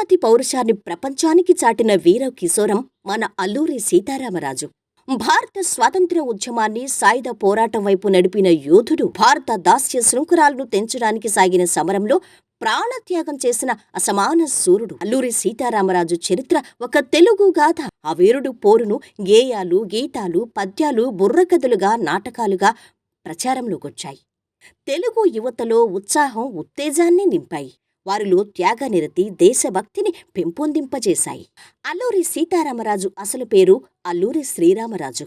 ఆదిజాతి పౌరుషాన్ని ప్రపంచానికి చాటిన వీర కిశోరం మన అల్లూరి సీతారామరాజు. భారత స్వాతంత్ర్య ఉద్యమాన్ని సాయుధ పోరాటం వైపు నడిపిన యోధుడు భారత దాస్య శృంఖరాలను తెంచడానికి సాగిన సమరంలో ప్రాణత్యాగం చేసిన అసమాన సూర్యుడు. అల్లూరి సీతారామరాజు చరిత్ర ఒక తెలుగు గాథ. ఆ వీరుడు పోరును గేయాలు గీతాలు పద్యాలు బుర్రకథలుగా నాటకాలుగా ప్రచారంలోకొచ్చాయి. తెలుగు యువతలో ఉత్సాహం ఉత్తేజాన్ని నింపాయి. వారిలో త్యాగనిరతి దేశభక్తిని పెంపొందింపజేశాయి. అల్లూరి సీతారామరాజు అసలు పేరు అల్లూరి శ్రీరామరాజు.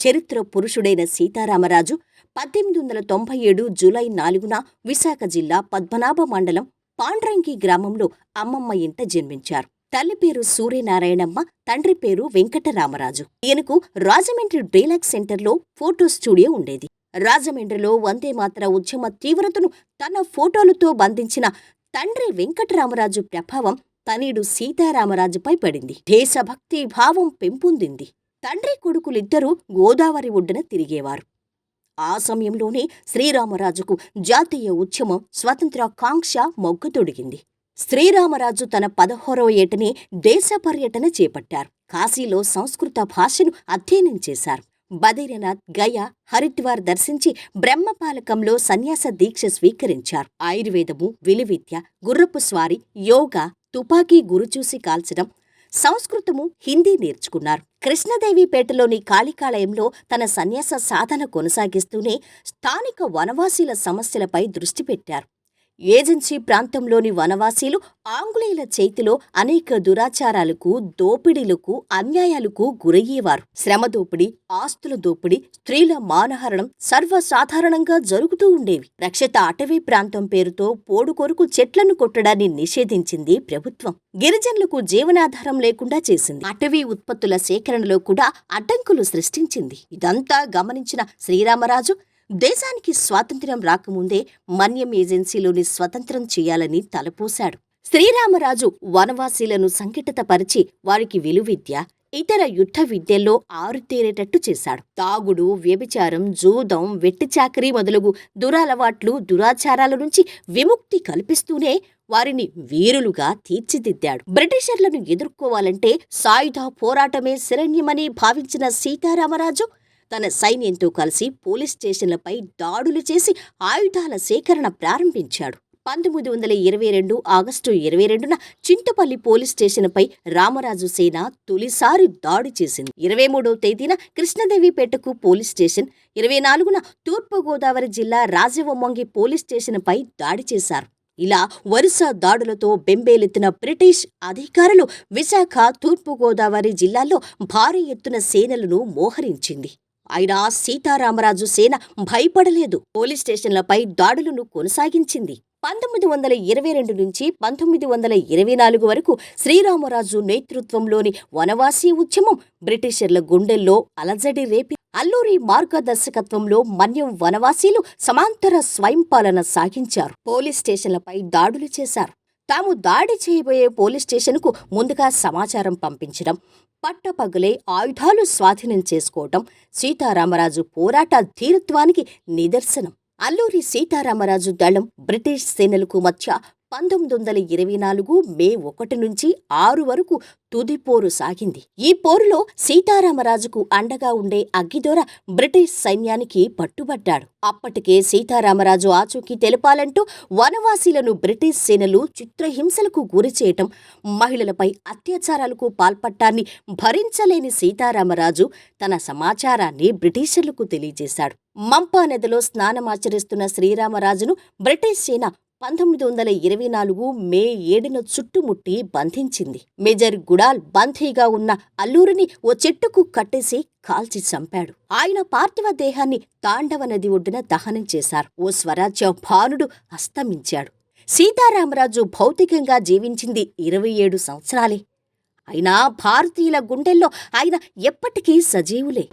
చరిత్ర పురుషుడైన సీతారామరాజు పద్దెనిమిది వందల తొంభై ఏడు జూలై నాలుగున విశాఖ జిల్లా పద్మనాభ మండలం పాండ్రంగి గ్రామంలో అమ్మమ్మ ఇంట జన్మించారు. తల్లి పేరు సూర్యనారాయణమ్మ తండ్రి పేరు వెంకటరామరాజు. ఈయనకు రాజమండ్రి డీలాక్స్ సెంటర్లో ఫోటో స్టూడియో ఉండేది. రాజమండ్రిలో వందేమాత్ర ఉద్యమ తీవ్రతను తన ఫోటోలతో బంధించిన తండ్రి వెంకటరామరాజు ప్రభావం తనయుడు సీతారామరాజుపై పడింది. దేశభక్తి భావం పెంపొందింది. తండ్రి కొడుకులిద్దరూ గోదావరి ఒడ్డున తిరిగేవారు. ఆ సమయంలోనే శ్రీరామరాజుకు జాతీయ ఉద్యమం స్వతంత్రాకాంక్ష మొగ్గుతొడిగింది శ్రీరామరాజు తన పదహారవ ఏటనే దేశ పర్యటన చేపట్టారు. కాశీలో సంస్కృత భాషను అధ్యయనం చేశారు. బదరీనాథ్ గయ హరిద్వార్ దర్శించి బ్రహ్మపాలకంలో సన్యాస దీక్ష స్వీకరించారు. ఆయుర్వేదము విలువిద్య గుర్రపు స్వారీ యోగా తుపాకీ గురుచూసి కాల్చడం సంస్కృతము హిందీ నేర్చుకున్నారు. కృష్ణదేవిపేటలోని కాళికాలయంలో తన సన్యాస సాధన కొనసాగిస్తూనే స్థానిక వనవాసీల సమస్యలపై దృష్టి పెట్టారు. ఏజెన్సీ ప్రాంతంలోని వనవాసీలు ఆంగ్లేయుల చేతిలో అనేక దురాచారాలకు దోపిడీలకు అన్యాయాలకు గురయ్యేవారు. శ్రమ దోపిడీ ఆస్తుల దోపిడీ స్త్రీల మానహరణం సర్వసాధారణంగా జరుగుతూ ఉండేవి. రక్షిత అటవీ ప్రాంతం పేరుతో పోడు కొరకు చెట్లను కొట్టడాన్ని నిషేధించింది ప్రభుత్వం. గిరిజనులకు జీవనాధారం లేకుండా చేసింది. అటవీ ఉత్పత్తుల సేకరణలో కూడా అడ్డంకులు సృష్టించింది. ఇదంతా గమనించిన శ్రీరామరాజు దేశానికి స్వాతంత్ర్యం రాకముందే మన్యం ఏజెన్సీలోని స్వతంత్రం చేయాలని తలపోశాడు. శ్రీరామరాజు వనవాసీలను సంఘటితపరిచి వారికి విలువిద్య ఇతర యుద్ధ విద్యల్లో ఆరుతేరేటట్టు చేశాడు. తాగుడు వ్యభిచారం జూదం వెట్టిచాకరీ మొదలగు దురలవాట్లు దురాచారాల నుంచి విముక్తి కల్పిస్తూనే వారిని వీరులుగా తీర్చిదిద్దాడు. బ్రిటిషర్లను ఎదుర్కోవాలంటే సాయుధ పోరాటమే శరణ్యమని భావించిన సీతారామరాజు తన సైన్యంతో కలిసి పోలీస్ స్టేషన్లపై దాడులు చేసి ఆయుధాల సేకరణ ప్రారంభించాడు. పంతొమ్మిది వందల ఇరవై రెండు ఆగస్టు ఇరవై రెండున చింతపల్లి పోలీస్ స్టేషన్పై రామరాజు సేన తొలిసారి దాడి చేసింది. ఇరవై మూడవ తేదీన కృష్ణదేవిపేటకు పోలీస్ స్టేషన్ ఇరవై నాలుగున తూర్పుగోదావరి జిల్లా రాజవొమ్మంగి పోలీస్ స్టేషన్పై దాడి చేశారు. ఇలా వరుస దాడులతో బెంబేలెత్తిన బ్రిటిష్ అధికారులు విశాఖ తూర్పుగోదావరి జిల్లాల్లో భారీ ఎత్తున సేనలను మోహరించింది. అయినా సీతారామరాజు సేన భయపడలేదు. పోలీస్ స్టేషన్లపై దాడులను కొనసాగించింది. పంతొమ్మిది వందల ఇరవై రెండు నుంచి పంతొమ్మిది వందల ఇరవై నాలుగు వరకు శ్రీరామరాజు నేతృత్వంలోని వనవాసీ ఉద్యమం బ్రిటిషర్ల గుండెల్లో అలజడి రేపి అల్లూరి మార్గదర్శకత్వంలో మన్యం వనవాసీలు సమాంతర స్వయంపాలన సాగించారు. పోలీస్ స్టేషన్లపై దాడులు చేశారు. తాము దాడి చేయబోయే పోలీస్ స్టేషన్కు ముందుగా సమాచారం పంపించడం పట్టపగలే ఆయుధాలు స్వాధీనం చేసుకోవటం సీతారామరాజు పోరాట ధీరత్వానికి నిదర్శనం. అల్లూరి సీతారామరాజు దళం బ్రిటిష్ సేనలకు మధ్య పంతొమ్మిది వందల ఇరవై నాలుగు మే ఒకటి నుంచి ఆరు వరకు తుది పోరు సాగింది. ఈ పోరులో సీతారామరాజుకు అండగా ఉండే అగ్గిదొర బ్రిటిష్ సైన్యానికి పట్టుబడ్డాడు. అప్పటికే సీతారామరాజు ఆచూకీ తెలపాలంటూ వనవాసీలను బ్రిటిష్ సేనలు చిత్రహింసలకు గురిచేయటం మహిళలపై అత్యాచారాలకు పాల్పట్టాన్ని భరించలేని సీతారామరాజు తన సమాచారాన్ని బ్రిటిషర్లకు తెలియజేశాడు. మంపా నదిలో స్నానమాచరిస్తున్న శ్రీరామరాజును బ్రిటిష్ సేన పంతొమ్మిది వందల ఇరవై నాలుగు మే ఏడున చుట్టుముట్టి బంధించింది. మేజర్ గుడాల్ బంధీగా ఉన్న అల్లూరిని ఓ చెట్టుకు కట్టేసి కాల్చి చంపాడు. ఆయన పార్థివ దేహాన్ని తాండవ నది ఒడ్డున దహనం చేశారు. ఓ స్వరాజ్య భానుడు అస్తమించాడు. సీతారామరాజు భౌతికంగా జీవించింది ఇరవై ఏడు సంవత్సరాలే. అయినా భారతీయుల గుండెల్లో ఆయన ఎప్పటికీ సజీవులే.